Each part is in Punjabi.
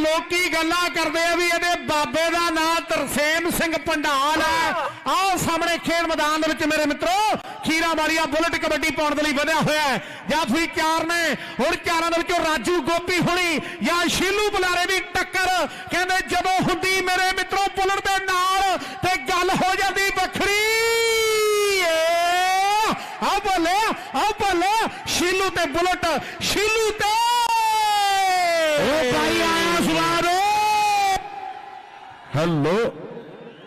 ਲੋਕੀ ਗੱਲਾਂ ਕਰਦੇ ਆ ਵੀ ਇਹਦੇ ਬਾਬੇ ਦਾ ਨਾਂ ਤਰਸੇਮ ਸਿੰਘ ਪੰਡਾਲ ਹੈ। ਆਹ ਸਾਹਮਣੇ ਖੇਡ ਮੈਦਾਨ ਦੇ ਵਿੱਚ ਮੇਰੇ ਮਿੱਤਰੋ ਖੀਰਾ ਵਾਲੀਆ ਬੁਲਟ ਕਬੱਡੀ ਪਾਉਣ ਦੇ ਲਈ ਵਧਿਆ ਹੋਇਆ ਹੈ। ਜਾਫੀ ਚਾਰ ਨੇ ਹੁਣ ਚਾਰਾਂ ਦੇ ਵਿੱਚੋਂ ਰਾਜੂ ਗੋਪੀ ਹੁਣੀ ਜਾਂ ਸ਼ੀਲੂ ਬੁਲਾਰੇ ਦੀ ਟੱਕਰ। ਕਹਿੰਦੇ ਜਦੋਂ ਹੁੰਦੀ ਮੇਰੇ ਮਿੱਤਰੋ ਬੁਲਟ ਦੇ ਨਾਲ ਤੇ ਗੱਲ ਹੋ ਜਾਂਦੀ ਵੱਖਰੀ। ਆ ਬੋਲੇ ਆ ਬੋਲੇ ਸ਼ੀਲੂ ਤੇ ਬੁਲਟ ਹੈਲੋ।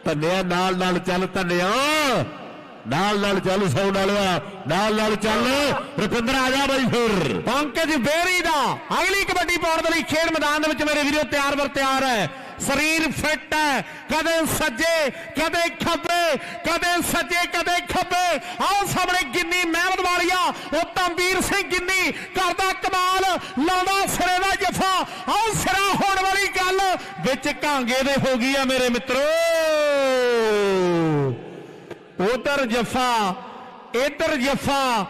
ਧੰਨਿਆ, ਨਾਲ ਨਾਲ ਚੱਲ ਧੰਨਿਆ। ਨਾਲ ਨਾਲ ਚੱਲ ਸੌਣ ਵਾਲਿਆ। ਨਾਲ ਨਾਲ ਚੱਲ। ਰੁਪਿੰਦਰ ਆ ਜਾ ਬਾਈ ਫਿਰ। ਪੰਕਜ ਬੇਰੀ ਦਾ ਅਗਲੀ ਕਬੱਡੀ ਪਾਉਣ ਦੇ ਲਈ ਖੇਡ ਮੈਦਾਨ ਦੇ ਵਿੱਚ ਮੇਰੇ ਵੀਰੋ ਤਿਆਰ ਵਰ ਤਿਆਰ ਹੈ। ਸਰੀਰ ਫਿੱਟ ਹੈ। ਕਦੇ ਸੱਜੇ, ਕਦੇ ਖੱਬੇ, ਕਦੇ ਸੱਜੇ, ਕਦੇ ਖੱਬੇ। ਆਹ ਸਾਹਮਣੇ ਗਿੰਨੀ ਮਹਿਮਦ ਵਾਲੀਆ, ਉਹ ਤੰਬੀਰ ਸਿੰਘ ਗਿੰਨੀ ਕਰਦਾ ਕਮਾਲ, ਲਾਉਂਦਾ ਸਿਰੇ ਦਾ ਜਫਾ। ਆਹ ਸਿਰਾ ਹੋਣ ਵਾਲੀ ਗੱਲ ਵਿੱਚ ਕਾਂਗੇ ਦੇ ਹੋ ਗਈ ਆ ਮੇਰੇ ਮਿੱਤਰੋ। ਉਧਰ ਜਫਾ, ਇਧਰ ਜਫਾ,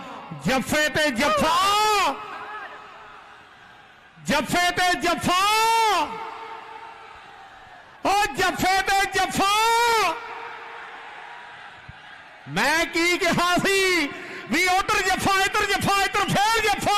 ਜਫੇ ਤੇ ਜਫਾ। ਜਫੇ ਤੇ ਜਫਾ। ਜਫੇ ਤੇ ਜਫਾ। ਮੈਂ ਕੀ ਕਿਹਾ ਸੀ? ਵੀ ਉਧਰ ਜੱਫਾ, ਇਧਰ ਜੱਫਾ, ਇਧਰ ਫੇਰ ਜਫਾ।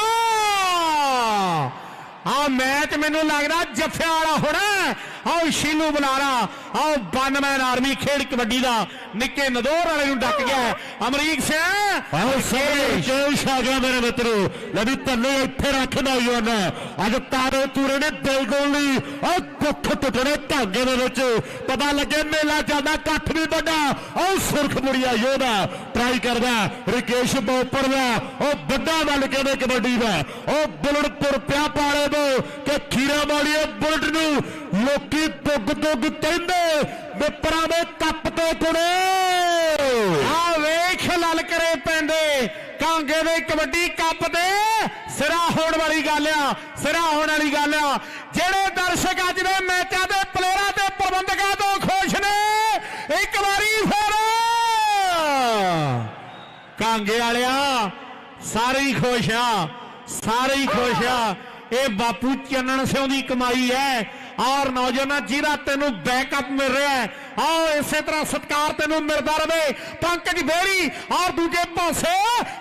ਆ ਮੈਚ ਮੈਨੂੰ ਲੱਗਦਾ ਜਫਿਆਂ ਵਾਲਾ ਹੋਣਾ ਆਓ ਸ਼ੀਲੂ ਬੁਲਾਰਾ ਆਓ ਬਨਮੈਨ ਆਰਮੀ ਖੇਡ ਕਬੱਡੀ ਦਾ। ਨਿੱਕੇ ਨਦੌਰ ਵਾਲੇ ਨੂੰ ਡੱਕ ਗਿਆ। ਅਮਰੀਕ ਸਿੰਘ ਆਹ ਸਾਰੇ ਜੋਸ਼ ਆ ਗਿਆ ਮੇਰੇ ਮਿੱਤਰੋ। ਲੈ ਵੀ ਧੰਨੇ ਇੱਥੇ ਰੱਖ ਨੌਜਵਾਨ ਅੱਜ ਤਾਰੇ ਤੂਰੇ ਨੇ ਦਿਲ ਗੋਲੀ ਉਹ ਦੁੱਖ ਟੁੱਟਣੇ ਧਾਗੇ ਦੇ ਵਿੱਚ। ਪਤਾ ਲੱਗੇ ਮੇਲਾ ਚੱਲਦਾ ਇਕੱਠ ਵੀ ਵੱਡਾ। ਉਹ ਸੁਰਖਪੁਰੀਆ ਯੋਧਾ ਟਰਾਈ ਕਰਦਾ ਰਿਕੇਸ਼ ਬੋਪਰ ਦਾ ਉਹ ਵੱਡਾ ਵੱਲ ਕਹਿੰਦੇ ਕਬੱਡੀ ਦਾ। ਉਹ ਬੁਲਟ ਤੁਰ ਪਿਆ ਪਾਲੇ ਤੋਂ। ਕਿ ਖੀਰਾ ਵਾਲੀਏ ਬੁਲਟ ਨੂੰ। ਲੋਕੀ ਦੁੱਗ ਦੁੱਗ ਕਹਿੰਦੇ ਵਿਪਰਾਂ ਦੇ ਕੱਪ ਤੋਂ ਕੁੜੇ ਆ ਵੇਖ ਲਲਕਰੇ ਪੈਂਦੇ, ਕਾਂਗੇ ਦੇ ਕਬੱਡੀ ਕੱਪ ਦੇ ਸਿਰਾ ਹੋਣ ਵਾਲੀ ਗੱਲ ਆ, ਸਿਰਾ ਹੋਣ ਵਾਲੀ ਗੱਲ ਆ। ਜਿਹੜੇ ਦਰਸ਼ਕ ਅੱਜ ਦੇ ਮੈਚਾਂ ਦੇ ਪਲੇਅਰਾਂ ਤੇ ਪ੍ਰਬੰਧਕਾਂ ਤੋਂ ਖੁਸ਼ ਨੇ, ਇੱਕ ਵਾਰੀ ਫਿਰ। ਕਾਂਗੇ ਵਾਲਿਆ, ਸਾਰੇ ਹੀ ਖੁਸ਼ ਆ, ਸਾਰੇ ਹੀ ਖੁਸ਼ ਆ। ਇਹ ਬਾਪੂ ਚੰਨਣ ਸਿਉਂ ਦੀ ਕਮਾਈ ਹੈ। ਔਰ ਨੌਜਵਾਨਾਂ, ਜਿਹਦਾ ਤੈਨੂੰ ਬੈਕਅਪ ਮਿਲ ਰਿਹਾ ਹੈ ਆਓ ਇਸੇ ਤਰ੍ਹਾਂ ਸਤਕਾਰ ਤੈਨੂੰ ਮਿਲਦਾ ਰਵੇ, ਪੰਕਜ ਬੇਰੀ ਔਰ ਦੂਜੇ ਪਾਸੇ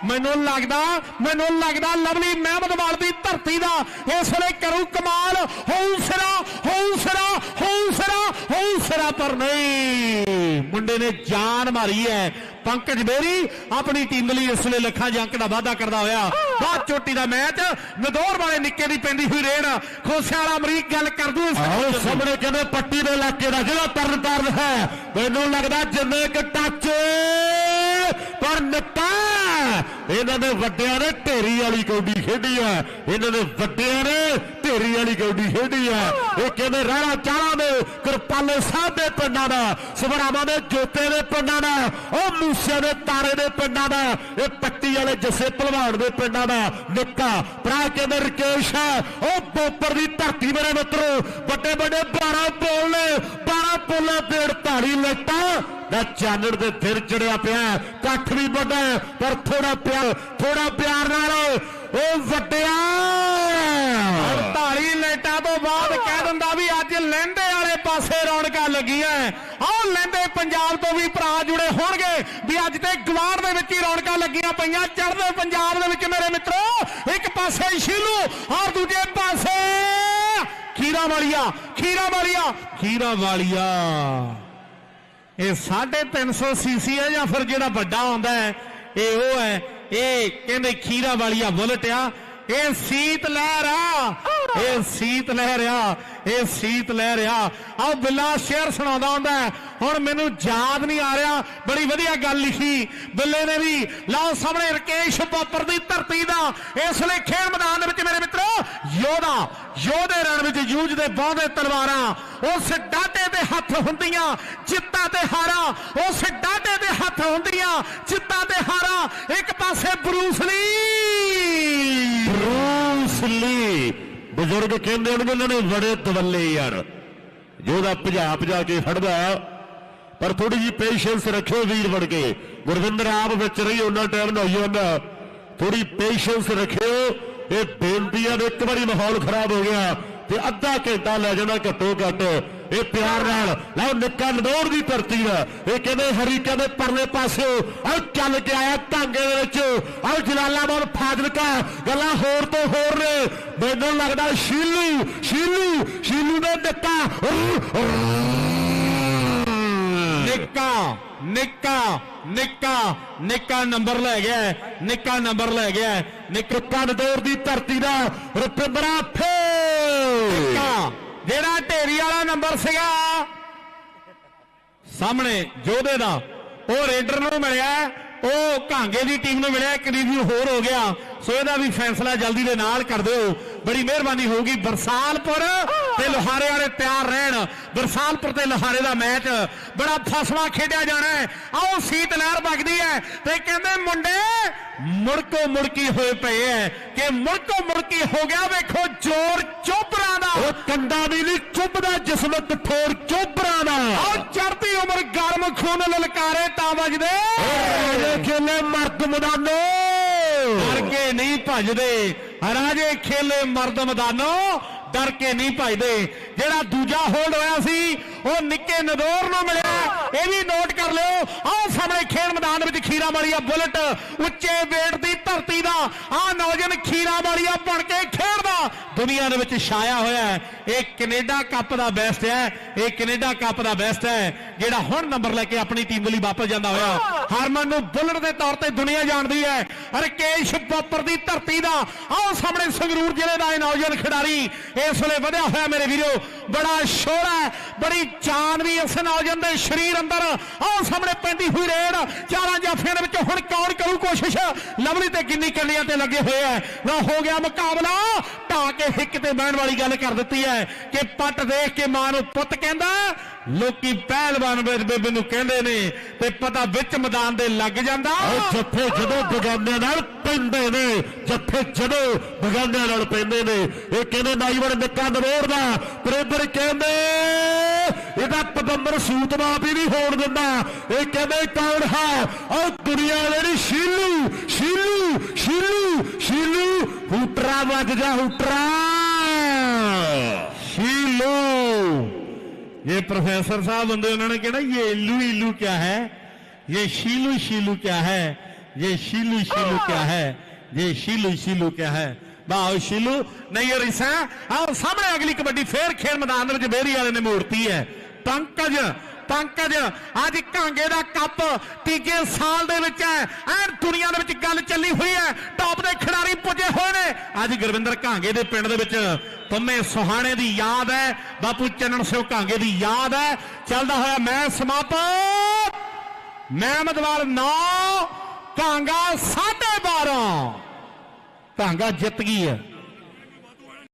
ਮੈਨੂੰ ਲੱਗਦਾ ਮੈਨੂੰ ਲੱਗਦਾ ਲਵਲੀ ਮਹਿਮਦਵਾਲ ਦੀ ਧਰਤੀ ਦਾ ਇਸ ਵੇਲੇ ਕਰੂ ਕਮਾਲ, ਹੋਊ ਸਿਰਾ ਹੋਊ ਸਿਰਾ ਹੋਊ ਸਿਰਾ, ਹੋਊ ਪਰ ਨਹੀਂ। ਮੁੰਡੇ ਨੇ ਜਾਨ ਮਾਰੀ ਹੈ। ਪੰਕਜ ਬੇਰੀ ਆਪਣੀ ਟੀਮ ਦੇ ਲਈ ਇਸ ਵੇਲੇ ਲੱਖਾਂ ਜੰਕ ਦਾ ਵਾਅਦਾ ਕਰਦਾ ਹੋਇਆ। ਬਾਅਦ ਚੋਟੀ ਦਾ ਮੈਚ ਨਦੌਰ ਵਾਲੇ ਨਿੱਕੇ ਦੀ ਪੈਂਦੀ ਹੋਈ ਰੇਡ। ਖੋਸਿਆਂ ਵਾਲਾ ਅਮਰੀਕ ਗੱਲ ਕਰ ਦੂ ਇਸ ਸਾਹਮਣੇ ਕਹਿੰਦੇ ਪੱਟੀ ਦੇ ਇਲਾਕੇ ਦਾ ਜਿਹੜਾ ਤਰਨ ਤਾਰਨ ਹੈ। ਮੈਨੂੰ ਲੱਗਦਾ ਜਿੰਨੇ ਕਿ ਟੱਚ ਪਰ ਨੱਪਾ। ਇਹਨਾਂ ਦੇ ਵੱਡਿਆਂ ਨੇ ਢੇਰੀ ਵਾਲੀ ਕੌਡੀ ਖੇਡੀ ਆ। ਇਹਨਾਂ ਦੇ ਵੱਡਿਆਂ ਨੇ ਢੇਰੀ ਵਾਲੀ ਕੌਡੀ ਖੇਡੀ ਆ। ਇਹ ਕਹਿੰਦੇ ਰਾਣਾ ਚਾਲਾਂ ਦੇ, ਕਿਰਪਾਲੇ ਸਾਹਿਬ ਦੇ ਪਿੰਡਾਂ ਦਾ, ਸਵਰਾਵਾਂ ਦੇ ਜੋਤੇ ਦੇ ਪਿੰਡਾਂ ਦਾ, ਉਹ ਮੂਸੇ ਦੇ ਤਾਰੇ ਦੇ ਪਿੰਡਾਂ ਦਾ, ਇਹ ਪੱਟੀ ਵਾਲੇ ਜੱਸੇ ਭਲਵਾਨ ਦੇ ਪਿੰਡਾਂ ਦਾ ਨਿੱਕਾ। ਭਰਾ ਕਹਿੰਦੇ ਰਕੇਸ਼ ਹੈ ਉਹ ਬੋਪਰ ਦੀ ਧਰਤੀ ਮੇਰੇ ਮਿੱਤਰੋ ਵੱਡੇ ਵੱਡੇ 12 ਬੋਲ ਨੇ 12 ਬੋਲਾਂ ਪੇੜ 48 ਲੱਟਾਂ ਦਾ ਚਾਨਣ ਦੇ ਦਿਰ ਚੜਿਆ ਪਿਆ ਹੈ। ਕੱਠ ਵੀ ਵੱਡਾ ਪਰ ਥੋੜਾ ਪਿਆਰ ਥੋੜਾ ਪਿਆਰ ਨਾਲ ਉਹ ਵੱਡਿਆ। 48 ਲਾਈਟਾਂ ਤੋਂ ਬਾਅਦ ਕਹਿ ਦਿੰਦਾ ਵੀ ਅੱਜ ਲਹਿੰਦੇ ਵਾਲੇ ਪਾਸੇ ਰੌਣਕਾਂ ਲੱਗੀਆਂ ਆਹ ਲਹਿੰਦੇ ਪੰਜਾਬ ਤੋਂ ਵੀ ਭਰਾ ਜੁੜੇ ਹੋਣਗੇ ਵੀ ਅੱਜ ਤੇ ਗਵਾਰ ਦੇ ਵਿੱਚ ਹੀ ਰੌਣਕਾਂ ਲੱਗੀਆਂ ਪਈਆਂ। ਚੜ੍ਹਦੇ ਪੰਜਾਬ ਦੇ ਵਿੱਚ ਮੇਰੇ ਮਿੱਤਰੋ, ਇੱਕ ਪਾਸੇ ਸ਼ੀਲੂ ਔਰ ਦੂਜੇ ਪਾਸੇ ਖੀਰਾ ਵਾਲੀਆ ਖੀਰਾ ਵਾਲੀਆ ਖੀਰਾ ਵਾਲੀਆ ਇਹ 350 ਸੀਸੀ ਹੈ ਜਾਂ ਫਿਰ ਜਿਹੜਾ ਵੱਡਾ ਆਉਂਦਾ ਹੈ, ਇਹ ਉਹ ਹੈ, ਇਹ ਕਹਿੰਦੇ ਖੀਰਾ ਵਾਲੀਆ ਬੁਲਟ ਆ। ਇਹ ਸੀਤ ਲਹਿਰ ਆ। ਇਹ ਸੀਤ ਲਹਿਰ ਆ, ਇਹ ਸੀਤ ਲਹਿਰ ਆ। ਬਿੱਲਾ ਸ਼ੇਰ ਸੁਣਾਉਂਦਾ ਹੁੰਦਾ ਹੁਣ ਮੈਨੂੰ ਯਾਦ ਨਹੀਂ ਆ ਰਿਹਾ, ਬੜੀ ਵਧੀਆ ਗੱਲ ਲਿਖੀ। ਬਿੱਲੇ ਨੇ ਵੀ, ਲਓ ਸਾਹਮਣੇ ਰਕੇਸ਼ ਬੱਪਰ ਦੀ ਧਰਤੀ ਦਾ। ਇਸ ਲਈ ਖੇਡ ਮੈਦਾਨ ਦੇ ਵਿੱਚ ਮੇਰੇ ਮਿੱਤਰੋ, ਯੋਧਾ, ਯੋਧੇ ਰਣ ਵਿੱਚ ਜੂਝਦੇ ਬਾਹਦੇ ਤਲਵਾਰਾਂ। ਉਸ ਡਾਟੇ ਦੇ ਹੱਥ ਹੁੰਦੀਆਂ ਜਿੱਤਾਂ ਤੇ ਹਾਰਾਂ। ਉਸ ਡਾਟੇ ਦੇ ਹੱਥ ਹੁੰਦੀਆਂ ਜਿੱਤਾਂ ਤੇ ਹਾਰਾਂ। ਇੱਕ ਪਾਸੇ ਬਰੂਸ ਲੀ ਬਜ਼ੁਰਗ ਕਹਿੰਦੇ ਹੋਣਗੇ ਇਹਨਾਂ ਨੇ ਬੜੇ ਦਵੱਲੇ ਯਾਰ। ਜਿਹਦਾ ਭਜਾ ਭਜਾ ਕੇ ਫੜਦਾ ਪਰ ਥੋੜੀ ਜੀ ਪੇਸ਼ੈਂਸ ਰੱਖਿਓ ਵੀਰ ਬਣ ਕੇ। ਗੁਰਵਿੰਦਰ ਆਪ ਵਿੱਚ ਰਹੀ, ਉਹਨਾਂ ਟਾਈਮ ਨੌਜਵਾਨ ਥੋੜੀ ਪੇਸ਼ੈਂਸ ਰੱਖਿਓ। ਇਹ ਬੇਨਤੀਆਂ ਦੇ ਇੱਕ ਵਾਰੀ ਮਾਹੌਲ ਖਰਾਬ ਹੋ ਗਿਆ ਤੇ ਅੱਧਾ ਘੰਟਾ ਲੈ ਜਾਣਾ, ਘੱਟੋ ਘੱਟ। ਇਹ ਪਿਆਰ ਨਾਲ, ਲਓ ਨਿੱਕਾ ਨਦੌੜ ਦੀ ਧਰਤੀ ਦਾ। ਇਹ ਕਹਿੰਦੇ ਹਰੀ ਕਹਿੰਦੇ ਪਰਲੇ ਪਾਸਿਓ ਆਹ ਚੱਲ ਕੇ ਆਇਆ ਢਾਂਗੇ ਦੇ ਵਿੱਚ। ਆਹ ਜਲਾਲਾਬਾਦ ਫਾਜ਼ਿਲਕਾ, ਗੱਲਾਂ ਹੋਰ ਤੋਂ ਹੋਰ ਨੇ। ਮੈਨੂੰ ਲੱਗਦਾ ਸ਼ੀਲੂ ਸ਼ੀਲੂ ਸ਼ੀਲੂ ਦੇ ਨਿੱਕਾ ਨਿੱਕਾ ਨਿੱਕਾ ਨਿੱਕਾ ਨਿੱਕਾ ਨੰਬਰ ਲੈ ਗਿਆ ਨਿੱਕਾ ਨੰਬਰ ਲੈ ਗਿਆ ਨਿੱਕਾ ਨਦੌੜ ਦੀ ਧਰਤੀ ਦਾ ਰੁਪਿੰਦਰਾ ਫੇ ਨਿੱਕਾ ਜਿਹੜਾ ਢੇਰੀ ਵਾਲਾ ਨੰਬਰ ਸੀਗਾ ਸਾਹਮਣੇ ਜੋਧੇ ਦਾ ਉਹ ਰੇਡਰ ਨੂੰ ਮਿਲਿਆ ਉਹ ਘਾਂਗੇ ਦੀ ਟੀਮ ਨੂੰ ਮਿਲਿਆ ਇੱਕ ਰਿਵਿਊ ਹੋਰ ਹੋ ਗਿਆ। ਸੋ ਇਹਦਾ ਵੀ ਫੈਸਲਾ ਜਲਦੀ ਦੇ ਨਾਲ ਕਰ ਦਿਓ। ਬੜੀ ਮਿਹਰਬਾਨੀ ਹੋਊਗੀ। ਬਰਸਾਲਪੁਰ ਤੇ ਲੋਹਾਰੇ ਵਾਲੇ ਤਿਆਰ ਰਹਿਣ। ਬਰਸਾਲਪੁਰ ਤੇ ਲੋਹਾਰੇ ਦਾ ਮੈਚ। ਬੜਾ ਫਸਵਾ ਖੇਡਿਆ ਜਾਣਾ ਹੈ। ਆਓ ਸੀਤ ਲਹਿਰ ਵਗਦੀ ਹੈ ਤੇ ਕਹਿੰਦੇ ਮੁੰਡੇ ਮੁੜਕੋ ਮੁੜਕੀ ਹੋਏ ਪਏ ਐ। ਕਿ ਮੁੜਕੋ ਮੁੜਕੀ ਹੋ ਗਿਆ ਵੇਖੋ ਜ਼ੋਰ ਚੋਬਰਾਂ ਦਾ। ਉਹ ਕੰਡਾ ਵੀ ਨਹੀਂ ਚੁੱਭਦਾ ਜਿਸਮ ਕਠੋਰ ਚੋਬਰਾਂ ਦਾ। ਆਹ ਚੜ੍ਹਦੀ ਉਮਰ ਗਰਮ ਖੂਨ ਲਲਕਾਰੇ ਤਾਂ ਵੱਜਦੇ। ਰਾਜੇ ਖੇਲੇ ਮਰਦ ਮੈਦਾਨੋ ਡਰ ਕੇ ਨਹੀਂ ਭੱਜਦੇ। ਰਾਜੇ ਖੇਲੇ ਮਰਦ ਮੈਦਾਨੋ, ਡਰ ਕੇ ਨਹੀਂ ਭੱਜਦੇ। ਜਿਹੜਾ ਦੂਜਾ ਹੋਲਡ ਹੋਇਆ ਸੀ, ਉਹ ਨਿੱਕੇ ਨਦੌਰ ਨੂੰ ਮਿਲਿਆ। ਇਹ ਵੀ ਨੋਟ ਕਰ ਲਿਓ। ਆਹ ਸਾਹਮਣੇ ਖੇਡ ਮੈਦਾਨ ਵਿੱਚ ਖੀਰਾ ਵਾਲੀਆ ਬੁਲਟ, ਉੱਚੇ ਵੇਟ ਦੀ ਧਰਤੀ ਦਾ, ਆਹ ਨੌਜਵਾਨ ਖੀਰਾ ਵਾਲੀਆ ਬਣ ਕੇ ਖੇਡਦਾ। ਦੁਨੀਆ ਦੇ ਵਿੱਚ ਛਾਇਆ ਹੋਇਆ ਹੈ। ਇਹ ਕੈਨੇਡਾ ਕੱਪ ਦਾ ਬੈਸਟ ਹੈ। ਇਹ ਕੈਨੇਡਾ ਕੱਪ ਦਾ ਬੈਸਟ ਹੈ। ਜਿਹੜਾ ਹੁਣ ਨੰਬਰ ਲੈ ਕੇ ਆਪਣੀ ਟੀਮ ਲਈ ਵਾਪਸ ਜਾਂਦਾ ਹੋਇਆ। ਹਰਮਨ ਨੂੰ ਬੁਲਟ ਦੇ ਤੌਰ ਤੇ ਦੁਨੀਆ ਜਾਣਦੀ ਹੈ। ਰਕੇਸ਼ ਬੋਪਰ ਦੀ ਧਰਤੀ ਦਾ, ਆਹ ਸਾਹਮਣੇ ਸੰਗਰੂਰ ਜ਼ਿਲ੍ਹੇ ਦਾ ਇਹ ਨੌਜਵਾਨ ਖਿਡਾਰੀ। ਇਸ ਵੇਲੇ ਵਧਿਆ ਹੋਇਆ ਮੇਰੇ ਵੀਰੋ। ਬੜਾ ਸ਼ੋਰ ਹੈ। ਬੜੀ ਚਾਨ ਵੀ ਇਸ ਨੌਜਵਾਨ ਦੇ ਸਰੀਰ ਅੰਦਰ। ਆਹ ਸਾਹਮਣੇ ਪੈਂਦੀ ਹੋਈ ਰੇਡ। ਚਾਰਾਂ ਜਾਫੀਆਂ ਦੇ ਵਿੱਚ ਹੁਣ ਕੌਣ ਕਰੂ ਕੋਸ਼ਿਸ਼? ਲਵਲੀ ਤੇ ਕਿੰਨੀ ਕੰਨੀਆਂ ਤੇ ਲੱਗੇ ਹੋਏ ਐ ਨਾ ਹੋ ਗਿਆ ਮੁਕਾਬਲਾ। ਢਾ ਕੇ ਹਿੱਕ ਤੇ ਬਹਿਣ ਵਾਲੀ ਗੱਲ ਕਰ ਦਿੱਤੀ ਹੈ ਕਿ ਪੱਟ ਦੇਖ ਕੇ ਮਾਂ ਨੂੰ ਪੁੱਤ ਕਹਿੰਦਾ, ਲੋਕੀ ਪਹਿਲਵਾਨ ਬੇਬੇ ਨੂੰ ਕਹਿੰਦੇ ਨੇ ਤੇ ਪਤਾ ਵਿੱਚ ਮੈਦਾਨ ਦੇ ਲੱਗ ਜਾਂਦਾ। ਉਹ ਜੱਫੇ ਜਦੋਂ ਬਗਾਨਿਆਂ ਨਾਲ ਪੈਂਦੇ ਨੇ ਜੱਫੇ ਜਦੋਂ ਬਗਾਨਿਆਂ ਨਾਲ ਪੈਂਦੇ ਨੇ, ਇਹ ਕਹਿੰਦੇ ਨਾਈਵਰ ਨਿੱਕਾ ਨਵੋੜ ਦਾ ਪ੍ਰੇਦਰ ਕਹਿੰਦੇ ਇਹਦਾ ਪਦੰਬਰ ਸੂਤ ਮਾਪ ਹੀ ਨਹੀਂ ਹੋਣ ਦਿੰਦਾ ਇਹ ਕਹਿੰਦੇ ਕੌਣ ਹੈ ਉਹ ਦੁਨੀਆ ਜਿਹੜੀ ਸ਼ੀਲੂ ਸ਼ੀਲੂ ਸ਼ੀਲੂ ਸ਼ੀਲੂ ਹੂਟਰਾ ਵੱਜ ਜਾ ਹੂਟਰਾ शीलू ये प्रोफेसर साहब बंदे उन्होंने कहना ये इल्लू इल्लू क्या है ये शीलू शीलू क्या है ये शीलू शीलू क्या है ये शीलू शीलू क्या है ਵਾਹ ਸ਼ੀਲੂ ਨਹੀਂ ਇਹ ਆਹ ਸਾਹਮਣੇ ਅਗਲੀ ਕਬੱਡੀ ਫੇਰ ਖੇਡ ਮੈਦਾਨ ਦੇ ਵਿੱਚ ਬੇਰੀ ਵਾਲੇ ਨੇ ਮੋੜਤੀ ਹੈ। ਪੰਕਜ ਪੰਕਜ, ਅੱਜ ਕਾਂਗੇ ਦਾ ਕੱਪ ਤੀਜੇ ਸਾਲ ਦੇ ਵਿੱਚ ਹੈ। ਐਨ ਦੁਨੀਆ ਦੇ ਵਿੱਚ ਗੱਲ ਚੱਲੀ ਹੋਈ ਹੈ। ਟੌਪ ਦੇ ਖਿਡਾਰੀ ਪੁੱਜੇ ਹੋਏ ਨੇ। ਅੱਜ ਗੁਰਵਿੰਦਰ ਕਾਂਗੇ ਦੇ ਪਿੰਡ ਦੇ ਵਿੱਚ ਪੰਮੇ ਸੁਹਾਣੇ ਦੀ ਯਾਦ ਹੈ। ਬਾਪੂ ਚੰਨਣ ਸਿੰਘ ਕਾਂਗੇ ਦੀ ਯਾਦ ਹੈ। ਚੱਲਦਾ ਹੋਇਆ ਮੈਂ ਸਮਾਪਤ ਮਹਿਮਦਵਾਲ 9 ਕਾਂਗਾ 12.5 ਕਾਂਗਾ ਜਿੱਤ ਗਈ ਹੈ।